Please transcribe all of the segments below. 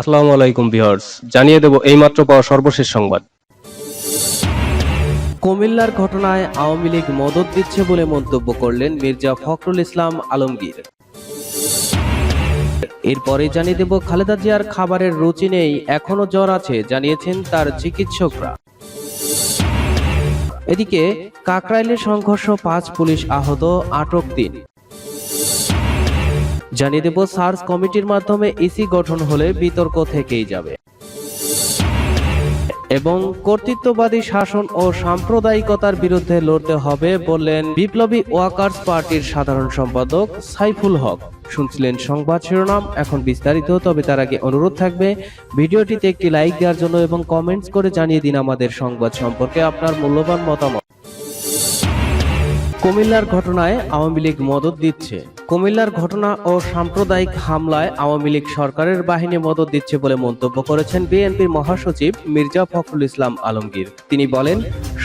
আসসালামু আলাইকুম ভিউয়ার্স, জানিয়ে দেব এইমাত্র পাওয়া সর্বশেষ সংবাদ। কুমিল্লার ঘটনায় আওয়ামী লীগ মদত দিচ্ছে বলে মন্তব্য করলেন মির্জা ফখরুল ইসলাম আলমগীর। এরপরে জানিয়ে দেব খালেদা জিয়ার খাবারের রুচি নেই, এখনও জ্বর আছে, জানিয়েছেন তার চিকিৎসকরা। এদিকে কাকরাইলে সংঘর্ষ পাঁচ পুলিশ আহত, আটক তিন। জানিয়ে দেব, সার্চ কমিটির মাধ্যমে ইসি গঠন হলে বিতর্ক থেকেই যাবে। এবং কর্তৃত্ববাদী শাসন ও সাম্প্রদায়িকতার বিরুদ্ধে লড়তে হবে বললেন বিপ্লবী ওয়াকার্স পার্টির সাধারণ সম্পাদক সাইফুল হক। শুনছিলেন সংবাদ শিরোনাম, এখন বিস্তারিত, তবে তার আগে অনুরোধ থাকবে, ভিডিওটিতে একটি লাইক দেওয়ার জন্য এবং কমেন্টস করে জানিয়ে দিন আমাদের সংবাদ সম্পর্কে আপনার মূল্যবান মতামত। কুমিল্লার ঘটনায় আওয়ামী লীগ মদত দিচ্ছে। কুমিল্লার ঘটনা ও সাম্প্রদায়িক হামলায় আওয়ামী লীগ সরকারের বাহিনী মদত দিচ্ছে বলে মন্তব্য করেছেন বিএনপির মহাসচিব মির্জা ফখরুল ইসলাম আলমগীর। তিনি বলেন,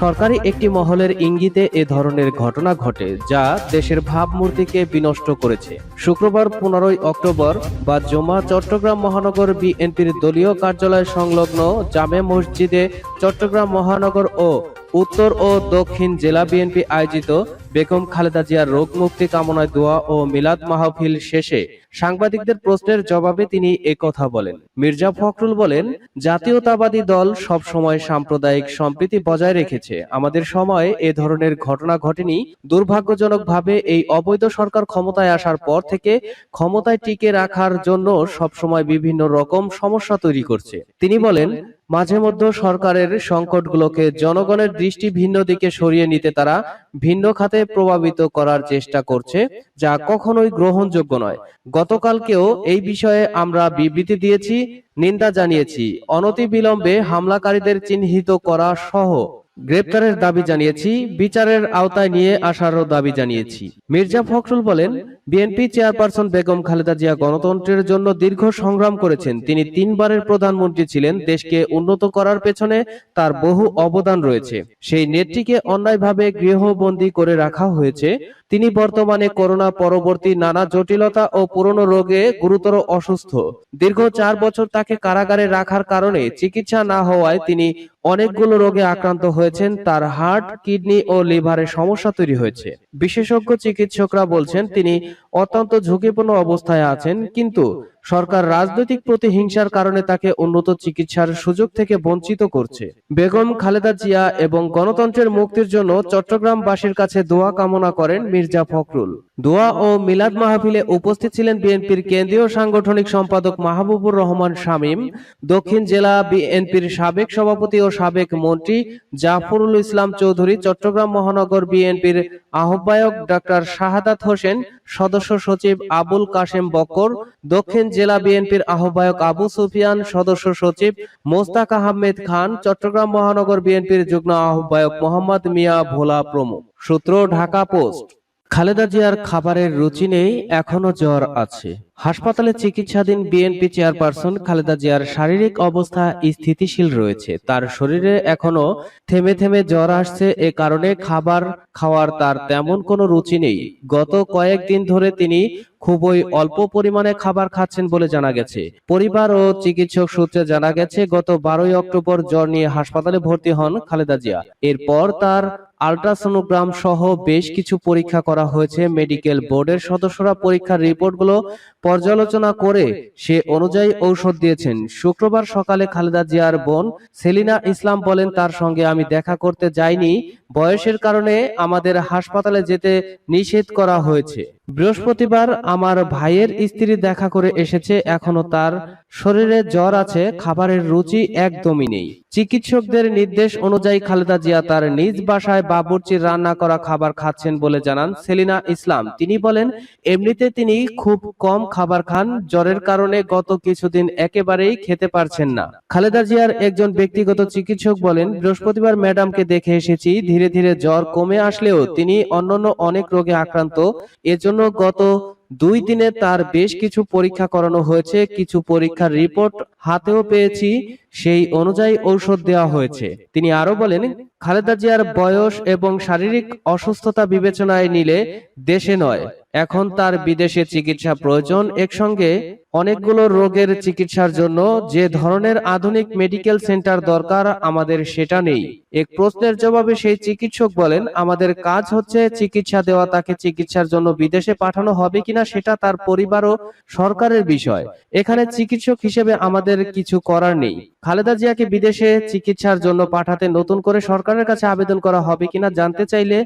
সরকারি একটি মহলের ইঙ্গিতে এ ধরনের ঘটনা ঘটে যা দেশের ভাবমূর্তিকে বিনষ্ট করেছে। শুক্রবার পনেরোই অক্টোবর বা জমা চট্টগ্রাম মহানগর বিএনপির দলীয় কার্যালয় সংলগ্ন জামে মসজিদে চট্টগ্রাম মহানগর ও উত্তর ও দক্ষিণ জেলা বিএনপি আয়োজিত বেগম খালেদা জিয়ার রোগ মুক্তি কামনায় দোয়া ও মিলাদ মাহফিল শেষে সাংবাদিকদের প্রশ্নের জবাবে তিনি কথা বলেন। মির্জা ফখরুল বলেন, জাতীয়তাবাদী দল সব সময় সাম্প্রদায়িক সম্প্রীতি বজায় রেখেছে। আমাদের সময় এ ধরনের ঘটনা ঘটেনি। দুর্ভাগ্যজনকভাবে এই অবৈধ সরকার ক্ষমতায় আসার পর থেকে ক্ষমতায় টিকে রাখার জন্য সবসময় বিভিন্ন রকম সমস্যা তৈরি করছে। তিনি বলেন মাঝে মধ্যে সরকারের সংকটগুলোকে জনগণের দৃষ্টি ভিন্ন দিকে সরিয়ে নিতে তারা ভিন্ন খাতে প্রভাবিত করার চেষ্টা করছে, যা কখনোই গ্রহণযোগ্য নয়। গতকালকেও এই বিষয়ে আমরা বিবৃতি দিয়েছি, নিন্দা জানিয়েছি। অনতি অনতিবিলম্বে হামলাকারীদের চিহ্নিত করা সহ গ্রেপ্তারের দাবি জানিয়েছি বিচারের আওতায় নিয়ে আসারও দাবি জানিয়েছি। মির্জা ফখরুল বলেন বিএনপি চেয়ারপারসন বেগম খালেদা জিয়া গণতন্ত্রের জন্য দীর্ঘ সংগ্রাম করেছেন। তিনি তিনবারের প্রধানমন্ত্রী ছিলেন দেশকে উন্নত করার পেছনে তার বহু অবদান রয়েছে। সেই নেত্রীকে অন্যায়ভাবে গৃহবন্দী করে রাখা হয়েছে। তিনি বর্তমানে করোনা পরবর্তী নানা জটিলতা ও পুরনো রোগে গুরুতর অসুস্থ। দীর্ঘ চার বছর তাকে কারাগারে রাখার কারণে চিকিৎসা না হওয়ায় তিনি অনেকগুলো রোগে আক্রান্ত হয়েছেন। তার হার্ট, কিডনি ও লিভারের সমস্যা তৈরি হয়েছে। বিশেষজ্ঞ চিকিৎসকরা বলছেন তিনি অত্যন্ত ঝুঁকিপূর্ণ অবস্থায় আছেন, কিন্তু সরকার রাজনৈতিক প্রতিহিংসার কারণে তাকে উন্নত চিকিৎসার সুযোগ থেকে বঞ্চিত করছে। বেগম খালেদা জিয়া এবং গণতন্ত্রের মুক্তির জন্য চট্টগ্রামবাসীর কাছে দোয়া কামনা করেন মির্জা ফখরুল। দোয়া ও মিলাদ মাহফিলে উপস্থিত ছিলেন বিএনপির কেন্দ্রীয় সাংগঠনিক সম্পাদক মাহবুবুর রহমান শামীম, দক্ষিণ জেলা বিএনপির সাবেক সভাপতি ও সাবেক মন্ত্রী জাফরুল ইসলাম চৌধুরী, চট্টগ্রাম মহানগর বিএনপির আহ্বায়ক ডাক্তার শাহাদাত হোসেন, সদস্য সচিব আবুল কাশেম বক্কর দক্ষিণ জেলা বিএনপির আহ্বায়ক আবু সুফিয়ান, সদস্য সচিব মোস্তাক আহমেদ খান, চট্টগ্রাম মহানগর বিএনপির যুগ্ম আহ্বায়ক মোহাম্মদ মিয়া ভোলা প্রমুখ। সূত্র, ঢাকা পোস্ট। খালেদা জিয়ার খাবারের রুচি নেই, এখনও জ্বর আছে। হাসপাতালে চিকিৎসাধীন বিএনপি চেয়ারপারসন খালেদা জিয়ার শারীরিক অবস্থা স্থিতিশীল রয়েছে। তার শরীরে এখনও থেমে থেমে জ্বর আসছে, এ কারণে খাবার খাওয়ার তার তেমন কোনো রুচি নেই। গত কয়েকদিন ধরে তিনি খুবই অল্প পরিমাণে খাবার খাচ্ছেন বলে জানা গেছে। পরিবার ও চিকিৎসক সূত্রে জানা গেছে, গত বারোই অক্টোবর জ্বর নিয়ে হাসপাতালে ভর্তি হন খালেদা জিয়া। এরপর তার আলট্রাসোনোগ্রাম সহ বেশ কিছু পরীক্ষা করা হয়েছে। মেডিকেল বোর্ডের সদস্যরা পরীক্ষার রিপোর্টগুলো পর্যালোচনা করে সে অনুযায়ী ঔষধ দিয়েছেন। শুক্রবার সকালে খালেদা জিয়ার বোন সেলিনা ইসলাম বলেন, তার সঙ্গে আমি দেখা করতে যাইনি। বয়সের কারণে আমাদের হাসপাতালে যেতে নিষেধ করা হয়েছে। বৃহস্পতিবার আমার ভাইয়ের স্ত্রী দেখা করে এসেছে, এখনও তার শরীরে জ্বর আছে, খাবারের রুচি একদমই নেই। চিকিৎসকদের নির্দেশ অনুযায়ী খালেদা জিয়া তার নিজ বাসায় বাবুর্চির রান্না করা খাবার খাচ্ছেন বলে জানান সেলিনা ইসলাম। তিনি বলেন, এমনিতে তিনি খুব কম খাবার খান, জ্বরের কারণে গত কিছুদিন একেবারেই খেতে পারছেন না। খালেদা জিয়ার একজন ব্যক্তিগত চিকিৎসক বলেন, বৃহস্পতিবার ম্যাডামকে দেখে এসেছি, ধীরে ধীরে জ্বর কমে আসলেও তিনি অন্যান্য অনেক রোগে আক্রান্ত, এজন্য গত দুই দিনে তার বেশ কিছু পরীক্ষা করানো হয়েছে কিছু পরীক্ষার রিপোর্ট হাতেও পেয়েছি। সেই অনুযায়ী ঔষধ দেওয়া হয়েছে। তিনি আরও বলেন, খালেদা জিয়ার বয়স এবং শারীরিক অসুস্থতা বিবেচনায় নিলে দেশে নয়, এখন তার বিদেশে চিকিৎসা প্রয়োজন। একসঙ্গে অনেকগুলো রোগের চিকিৎসার জন্য যে ধরনের আধুনিক মেডিকেল সেন্টার দরকার, আমাদের সেটা নেই। এক প্রশ্নের জবাবে সেই চিকিৎসক বলেন, আমাদের কাজ হচ্ছে চিকিৎসা দেওয়া, তাকে চিকিৎসার জন্য বিদেশে পাঠানো হবে কিনা সেটা তার পরিবার ও সরকারের বিষয়। এখানে চিকিৎসক হিসেবে আমাদের কিছু করার নেই। খালেদা জিয়াকে বিদেশে চিকিৎসার জন্য পাঠাতে নতুন করে সরকারের কাছে আবেদন করা হবে কিনা জানতে চাইলে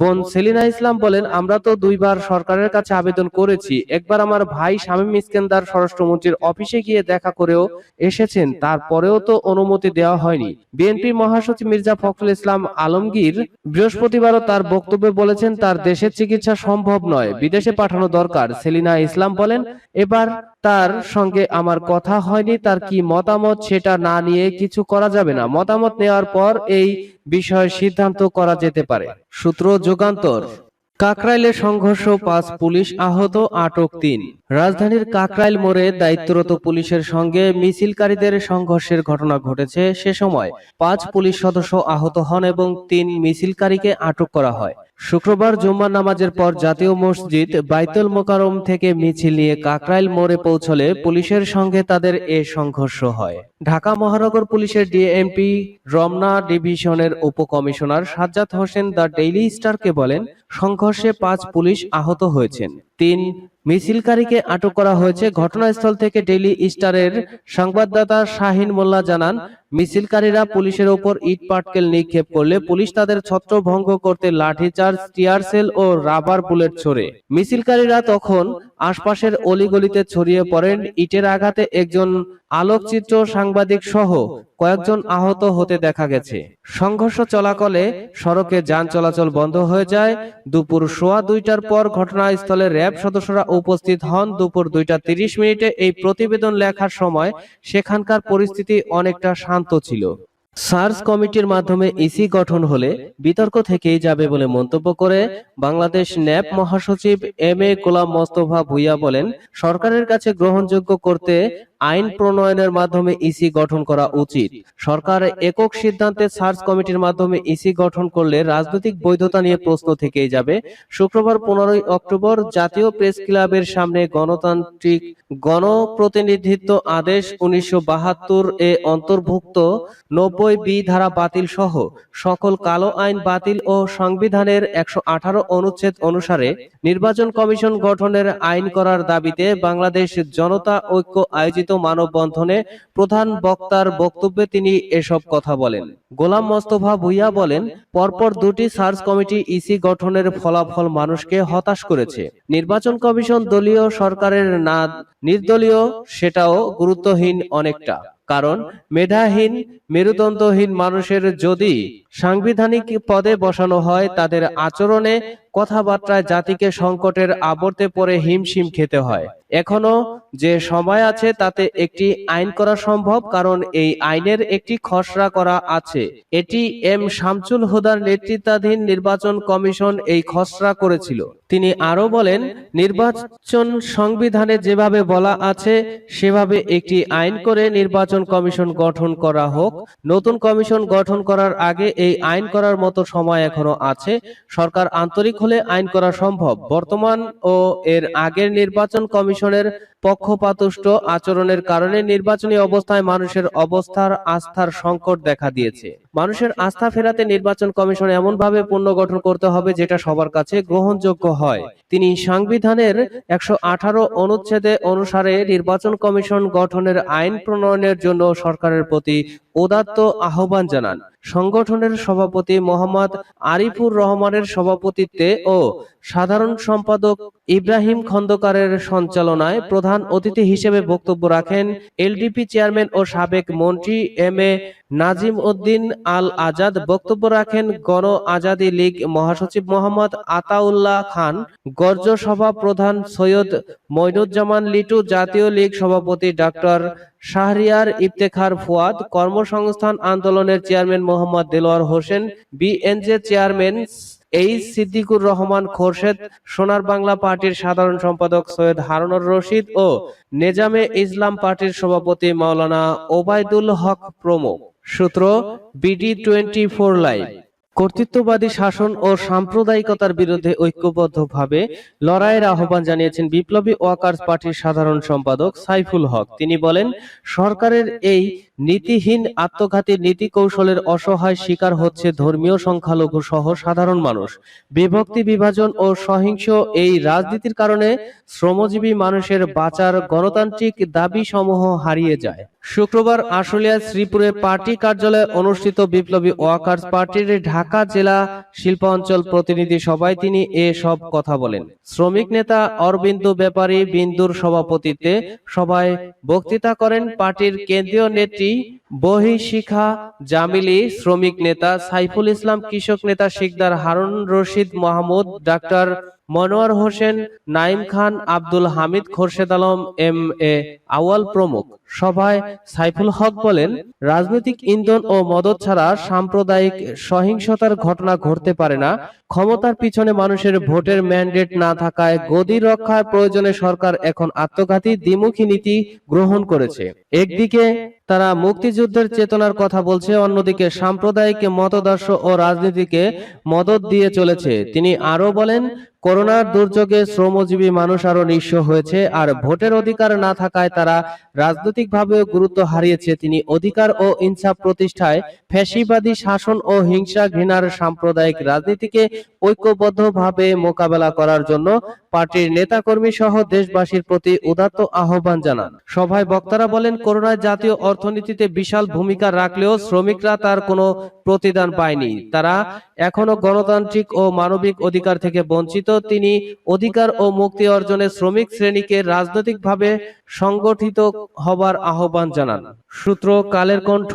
বোন সেলিনা ইসলাম বলেন, আমরা তো দুইবার সরকারের কাছে আবেদন করেছি। একবার আমার ভাই শামীম ইস্কেন্দার স্বরাষ্ট্রমন্ত্রীর অফিসে গিয়ে দেখা করেও এসেছেন। তারপরেও তো অনুমতি দেওয়া হয়নি। বিএনপি মহাসচিব মির্জা ফখরুল ইসলাম আলমগীর বৃহস্পতিবারও তার বক্তব্যে বলেছেন, তার দেশের চিকিৎসা সম্ভব নয়, বিদেশে পাঠানো দরকার। সেলিনা ইসলাম বলেন, এবার তার সঙ্গে আমার কথা হয়নি, তার কি মতামত সেটা না নিয়ে কিছু করা যাবে না। মতামত নেওয়ার পর এই বিষয়ে সিদ্ধান্ত করা যেতে পারে। সূত্র যুগান্তর। কাকরাইলে সংঘর্ষ, পাঁচ পুলিশ আহত আটক তিন রাজধানীর কাকরাইল মোড়ে দায়িত্বরত পুলিশের সঙ্গে মিছিলকারীদের সংঘর্ষের ঘটনা ঘটেছে। সে সময় পাঁচ পুলিশ সদস্য আহত হন এবং তিন মিছিলকারীকে আটক করা হয়। শুক্রবার জুম্মা নামাজের পর জাতীয় মসজিদ বাইতুল মোকারম থেকে মিছিল নিয়ে কাকরাইল মোড়ে পৌঁছলে পুলিশের সঙ্গে তাদের এ সংঘর্ষ হয়। ঢাকা মহানগর পুলিশের ডিএমপি রমনা ডিভিশনের উপকমিশনার সাজ্জাদ হোসেন দ্য ডেইলি স্টারকে বলেন, সংঘর্ষে পাঁচ পুলিশ আহত হয়েছেন। তিন মিছিলকারীকে আটক করা হয়েছে। ঘটনাস্থল থেকে ডেইলি স্টারের সংবাদদাতা শাহিন মোল্লা জানান, মিছিলকারীরা পুলিশের ওপর ইট পাটকেল নিক্ষেপ করলে পুলিশ তাদের ছত্রভঙ্গ করতে লাঠিচার্জ, টিয়ার সেল ও রাবার বুলেট ছোড়ে। মিছিলকারীরা তখন আশপাশের অলিগলিতে ছড়িয়ে পড়েন। ইটের আঘাতে একজন আলোকচিত্র সাংবাদিক সহ কয়েকজন আহত হতে দেখা গেছে। সংঘর্ষ চলাকালে সড়কে যান চলাচল বন্ধ হয়ে যায়। দুপুর সোয়া দুইটার পর ঘটনাস্থলে র্যাব সদস্যরা উপস্থিত হন দুপুর দুইটা তিরিশ মিনিটে এই প্রতিবেদন লেখার সময় সেখানকার পরিস্থিতি অনেকটা শান্ত ছিল। সার্চ কমিটির মাধ্যমে ইসি গঠন হলে বিতর্ক থেকেই যাবে বলে মন্তব্য করে বাংলাদেশ ন্যাপ মহাসচিব এম এ গোলাম মোস্তফা ভুইয়া বলেন, সরকারের কাছে গ্রহণযোগ্য করতে আইন প্রণয়নের মাধ্যমে ইসি গঠন করা উচিত। সরকার একক সিদ্ধান্তে সার্চ কমিটির মাধ্যমে ইসি গঠন করলে রাজনৈতিক বৈধতা নিয়ে প্রশ্ন থেকেই যাবে। শুক্রবার পনেরোই অক্টোবর জাতীয় প্রেস ক্লাবের সামনে গণতান্ত্রিক গণপ্রতিনিধিত্ব আদেশ উনিশশো বাহাত্তর এ অন্তর্ভুক্ত নব্বই বি ধারা বাতিল সহ সকল কালো আইন বাতিল ও সংবিধানের একশো আঠারো অনুচ্ছেদ অনুসারে নির্বাচন কমিশন গঠনের আইন করার দাবিতে বাংলাদেশ জনতা ঐক্য আয়োজিত মানববন্ধনে প্রধান বক্তার বক্তব্যে তিনি এসব কথা বলেন। গোলাম মোস্তফা ভুইয়া বলেন, পরপর দুটি সার্চ কমিটি ইসি গঠনের ফলাফল মানুষকে হতাশ করেছে। নির্বাচন কমিশন দলীয় সরকারের না নির্দলীয়, সেটাও গুরুত্বহীন অনেকটা। কারণ, মেধাহীন, মেরুদণ্ডহীন মানুষের যদি সাংবিধানিক পদে বসানো হয়, তাদের আচরণে কথাবার্তায় জাতিকে সংকটের আবর্তে পড়ে হিমশিম খেতে হয়। এখনও যে সময় আছে, তাতে একটি আইন করা সম্ভব, কারণ এই আইনের একটি খসড়া করা আছে। এটি এম শামসুল হুদার নেতৃত্বাধীন নির্বাচন কমিশন এই খসড়া করেছিল। তিনি আরও বলেন, নির্বাচন সংবিধানে যেভাবে বলা আছে, সেভাবে একটি আইন করে নির্বাচন কমিশন গঠন করা হোক। নতুন কমিশন গঠন করার আগে এই আইন করার মতো সময় এখনও আছে। সরকার আন্তরিক হলে আইন করা সম্ভব। বর্তমান ও এর আগের নির্বাচন কমিশনের পক্ষপাতুষ্ট আচরণের কারণে নির্বাচনী অবস্থায় মানুষের অবস্থার, আস্থার সংকট দেখা দিয়েছে। মানুষের আস্থা ফেরাতে নির্বাচন কমিশন এমনভাবে পুনর্গঠন করতে হবে যেটা সবার কাছে গ্রহণযোগ্য হয়। তিনি সংবিধানের একশো অনুচ্ছেদে অনুসারে নির্বাচন কমিশন গঠনের আইন প্রণয়নের জন্য সরকারের প্রতি উদাত্ত আহ্বান জানান। সংগঠনের সভাপতি মোহাম্মদ আরিফুর রহমানের সভাপতিত্বে ও সাধারণ সম্পাদক ইব্রাহিম খন্দকারের সঞ্চালনায় প্রধান অতিথি হিসেবে বক্তব্য রাখেন এলডিপি চেয়ারম্যান ও সাবেক মন্ত্রী এম এ নাজিম উদ্দিন আল আজাদ বক্তব্য রাখেন গণ আজাদি লীগ মহাসচিব মোহাম্মদ আতাউল্লাহ খান গর্জ সভা প্রধান সৈয়দ মইনুজ্জামান লিটু জাতীয় লীগ সভাপতি ডাক্তার শাহরিয়ার ইফতেখার ফুয়াদ কর্মসংস্থান আন্দোলনের chairman Mohammad Delwar Hossain, BNJ chairman H Siddiqur Rahman Khorshed, Sonar Bangla পার্টির সাধারণ সম্পাদক সৈয়দ হারুনুর রশিদ ও নেজামে ইসলাম পার্টির সভাপতি মাওলানা ওবায়দুল হক প্রমুখ। সূত্র বিডি টোয়েন্টি ফোর লাইভ। কর্তৃত্ববাদী শাসন ও সাম্প্রদায়িকতার বিরুদ্ধে ঐক্যবদ্ধভাবে লড়াইয়ের আহ্বান জানিয়েছেন বিপ্লবী ওয়াকার্স পার্টির সাধারণ সম্পাদক সাইফুল হক। তিনি বলেন, সরকারের এই নীতিহীন আত্মঘাতী নীতি কৌশলের অসহায় শিকার হচ্ছে ধর্মীয় সংখ্যালঘু সহ সাধারণ মানুষ। বিভক্তি বিভাজন ও সহিংস এই রাজনীতির কারণে শ্রমজীবী মানুষের বাঁচার গণতান্ত্রিক দাবি সমূহ হারিয়ে যায়। শুক্রবার আশুলিয়া শ্রীপুরে পার্টি কার্যালয়ে অনুষ্ঠিত বিপ্লবী ওয়াকার্স পার্টির ঢাকা জেলা শিল্প অঞ্চল প্রতিনিধি সভায় তিনি এ সব কথা বলেন। শ্রমিক নেতা অরবিন্দু ব্যাপারী বিন্দুর সভাপতিত্বে সভায় বক্তৃতা করেন পার্টির কেন্দ্রীয় নেত্রী বহি শিখা জামিলি, শ্রমিক নেতা, সাইফুল ইসলাম কৃষক নেতা, Shikdar Harun Rashid Mahmud, doctor Monowar Hossain, Naim Khan, Abdul Hamid Khorshed Alam, M A Awal প্রমুখ। সভায় সাইফুল হক বলেন, রাজনৈতিক ইন্ধন ও মদত ছাড়া সাম্প্রদায়িক সহিংসতার ঘটনা ঘটতে পারে না। ক্ষমতার পিছনে মানুষের ভোটের ম্যান্ডেট না থাকায় গদি রক্ষার প্রয়োজনে সরকার এখন আত্মঘাতী দ্বিমুখী নীতি গ্রহণ করেছে। একদিকে তারা মুক্তিযুদ্ধের চেতনার কথা বলছে, অন্যদিকে সাম্প্রদায়িক মতদর্শ ও রাজনীতিকে মদত দিয়ে চলেছে। তিনি আরও বলেন করোনার দুর্যোগে শ্রমজীবী মানুষ আরও নিঃস্ব হয়েছে, আর ভোটের অধিকার না থাকায় তারা রাজনৈতিকভাবে গুরুত্ব হারিয়েছে। তিনি অধিকার ও ইনসাফ প্রতিষ্ঠায় ফ্যাসিবাদী শাসন ও হিংসা ঘৃণার সাম্প্রদায়িক রাজনীতিকে ঐক্যবদ্ধভাবে মোকাবেলা করার জন্য পার্টির নেতাকর্মী সহ দেশবাসীর প্রতি উদাত্ত আহ্বান জানান। সভায় বক্তারা বলেন, করোনায় জাতীয় অর্থনীতিতে বিশাল ভূমিকা রাখলেও শ্রমিকরা তার কোনো প্রতিদান পায়নি। তারা এখনও গণতান্ত্রিক ও মানবিক অধিকার থেকে বঞ্চিত। তিনি অধিকার ও মুক্তি অর্জনে শ্রমিক শ্রেণীকে রাজনৈতিকভাবে সংগঠিত হবার আহ্বান জানান। সূত্র কালের কণ্ঠ।